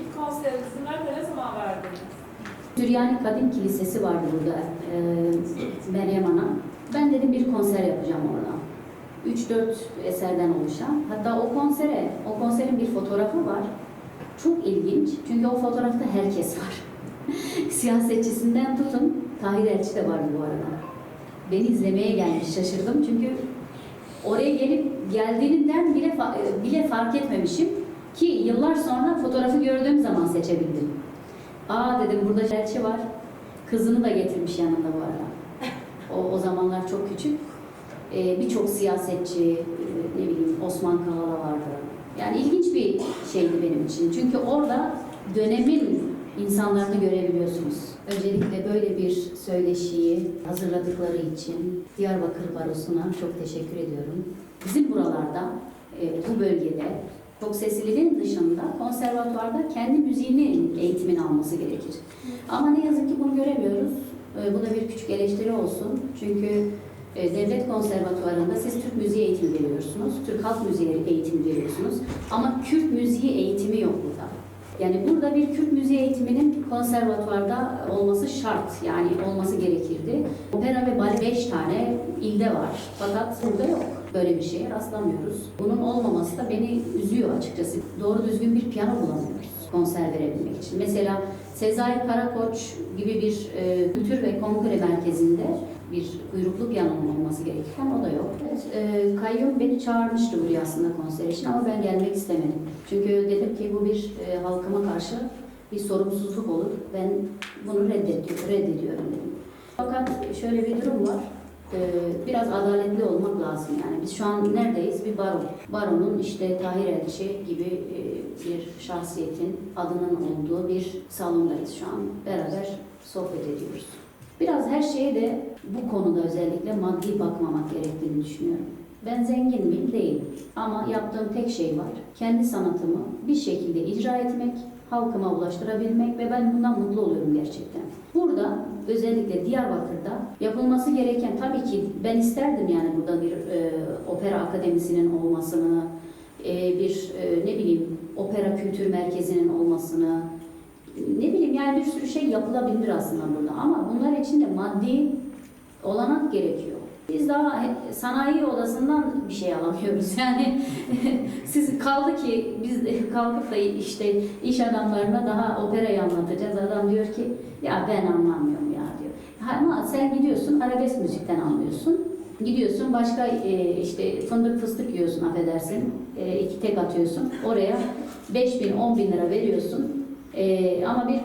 İlk konserinizi ne zaman verdiniz? Süryani Kadın Kilisesi vardı burada e, Meryem Ana. Ben dedim bir konser yapacağım orada. 3-4 eserden oluşan. Hatta o konsere, o konserin bir fotoğrafı var. Çok ilginç. Çünkü o fotoğrafta herkes var. Siyasetçisinden tutun, Tahir Elçi de vardı bu arada. Beni izlemeye gelmiş, şaşırdım çünkü oraya gelip geldiğinden bile bile fark etmemişim ki yıllar sonra fotoğrafı gördüğüm zaman seçebildim. Aa dedim burada elçi var. Kızını da getirmiş yanında bu arada. O, o zamanlar çok küçük. Ee, Birçok siyasetçi, e, ne bileyim Osman Kavala vardı. Yani ilginç bir şeydi benim için. Çünkü orada dönemin insanlarını görebiliyorsunuz. Öncelikle böyle bir söyleşiyi hazırladıkları için Diyarbakır Barosu'na çok teşekkür ediyorum. Bizim buralarda, e, bu bölgede çok sesliliğin dışında konservatuvarda kendi müziğinin eğitimini alması gerekir. Ama ne yazık ki bunu göremiyoruz. E, Bu da bir küçük eleştiri olsun. Çünkü e, devlet konservatuvarında siz Türk müziği eğitimi veriyorsunuz, Türk halk müziği eğitimi veriyorsunuz. Ama Kürt müziği eğitimi yok burada. Yani burada bir Kürt müziği eğitiminin konservatuvarda olması şart, yani olması gerekirdi. Opera ve bale 5 tane ilde var. Fakat burada yok. Böyle bir şeye rastlamıyoruz. Bunun olmaması da beni üzüyor açıkçası. Doğru düzgün bir piyano bulamıyoruz konser verebilmek için. Mesela Sezai Karakoç gibi bir e, kültür ve kongre merkezinde bir kuyruklu piyanonun olması gerekirken o da yok. E, kayyum beni çağırmıştı buraya aslında konser için ama ben gelmek istemedim. Çünkü dedim ki bu bir e, halkıma karşı bir sorumsuzluk olur. Ben bunu reddediyorum, reddediyorum dedim. Fakat şöyle bir durum var. Ee, biraz adaletli olmak lazım yani. Biz şu an neredeyiz? Bir baro. Baronun işte Tahir Elçi gibi e, bir şahsiyetin adının olduğu bir salondayız şu an. Beraber sohbet ediyoruz. Biraz her şeye de bu konuda özellikle maddi bakmamak gerektiğini düşünüyorum. Ben zengin miyim? Değilim. Ama yaptığım tek şey var. Kendi sanatımı bir şekilde icra etmek, halkıma ulaştırabilmek ve ben bundan mutlu oluyorum gerçekten. Özellikle Diyarbakır'da yapılması gereken tabii ki ben isterdim yani burada bir e, opera akademisinin olmasını, e, bir e, ne bileyim opera kültür merkezinin olmasını, ne bileyim yani bir sürü şey yapılabilir aslında burada ama bunlar için de maddi olanak gerekiyor. Biz daha sanayi odasından bir şey alamıyoruz. Yani siz kaldı ki biz kalkıp da işte iş adamlarına daha operayı anlatacağız. Adam diyor ki ya ben anlamıyorum ya diyor. Ama sen gidiyorsun arabesk müzikten anlıyorsun. Gidiyorsun başka e, işte fındık fıstık yiyorsun affedersin. E, iki tek atıyorsun. Oraya 5 bin 10 bin lira veriyorsun. E, ama bir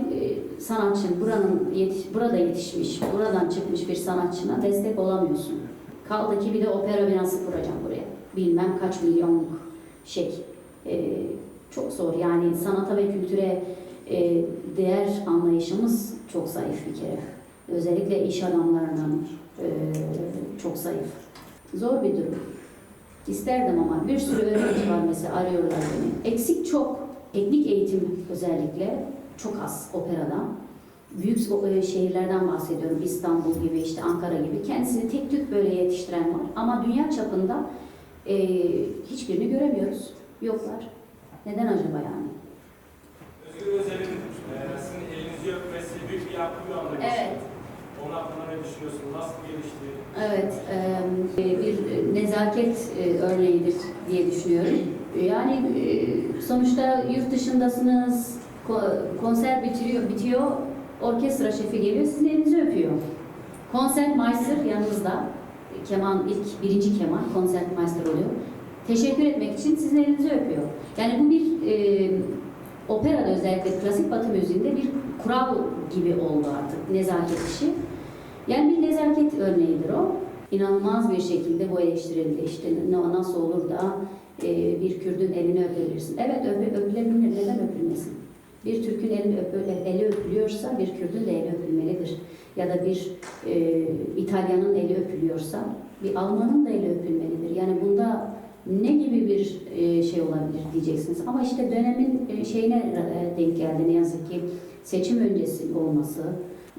e, sanatçı buranın yetiş, burada yetişmiş, buradan çıkmış bir sanatçına destek olamıyorsun. Kaldı ki bir de opera binası kuracağım buraya. Bilmem kaç milyonluk şey. E, çok zor yani sanata ve kültüre e, değer anlayışımız çok zayıf bir kere. Özellikle iş adamlarının e, çok zayıf. Zor bir durum. İsterdim ama bir sürü öğrenci var mesela arıyorlar beni. Eksik çok. Teknik eğitim özellikle çok az operada. Büyük e, şehirlerden bahsediyorum. İstanbul gibi, işte Ankara gibi. Kendisini tek tük böyle yetiştiren var. Ama dünya çapında e, hiçbirini göremiyoruz. Yoklar. Neden acaba yani? Özgür Özel'in e, sizin elinizi öpmesi büyük bir yapı bir anda. Evet. Onun hakkında ne düşünüyorsunuz? Nasıl gelişti? Evet, e, bir nezaket e, örneğidir diye düşünüyorum. Yani e, sonuçta yurt dışındasınız, konser bitiriyor, bitiyor, orkestra şefi geliyor, sizin elinizi öpüyor. Konsermeister yanınızda, keman ilk birinci keman konsermeister oluyor. Teşekkür etmek için sizin elinizi öpüyor. Yani bu bir e, operada özellikle klasik batı müziğinde bir kural gibi oldu artık nezaket işi. Yani bir nezaket örneğidir o. İnanılmaz bir şekilde bu eleştirildi. İşte nasıl olur da e, bir Kürdün elini öpebilirsin. Evet öpülebilir. Neden öpülmesin? Bir Türk'ün elini öpüle, eli öpülüyorsa bir Kürdün de eli öpülmelidir. Ya da bir e, İtalyanın eli öpülüyorsa bir Almanın da eli öpülmelidir. Yani bunda ne gibi bir e, şey olabilir diyeceksiniz. Ama işte dönemin e, şeyine e, denk geldi ne yazık ki seçim öncesi olması,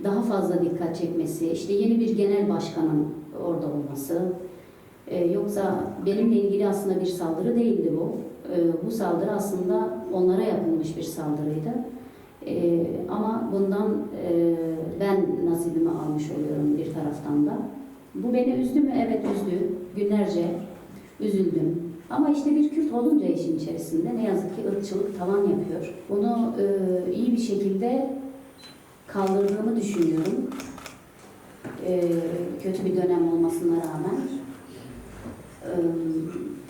daha fazla dikkat çekmesi, işte yeni bir genel başkanın orada olması. Ee, yoksa benimle ilgili aslında bir saldırı değildi bu. Ee, bu saldırı aslında onlara yapılmış bir saldırıydı. Ee, ama bundan e, ben nasibimi almış oluyorum bir taraftan da. Bu beni üzdü mü? Evet üzdü. Günlerce üzüldüm. Ama işte bir Kürt olunca işin içerisinde ne yazık ki ırkçılık tavan yapıyor. Bunu e, iyi bir şekilde kaldırdığımı düşünüyorum. E, kötü bir dönem olmasına rağmen.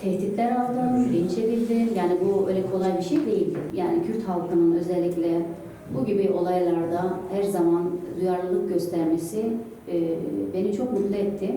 Tehditler aldım, linç edildim. Yani bu öyle kolay bir şey değildi. Yani Kürt halkının özellikle bu gibi olaylarda her zaman duyarlılık göstermesi e, beni çok mutlu etti.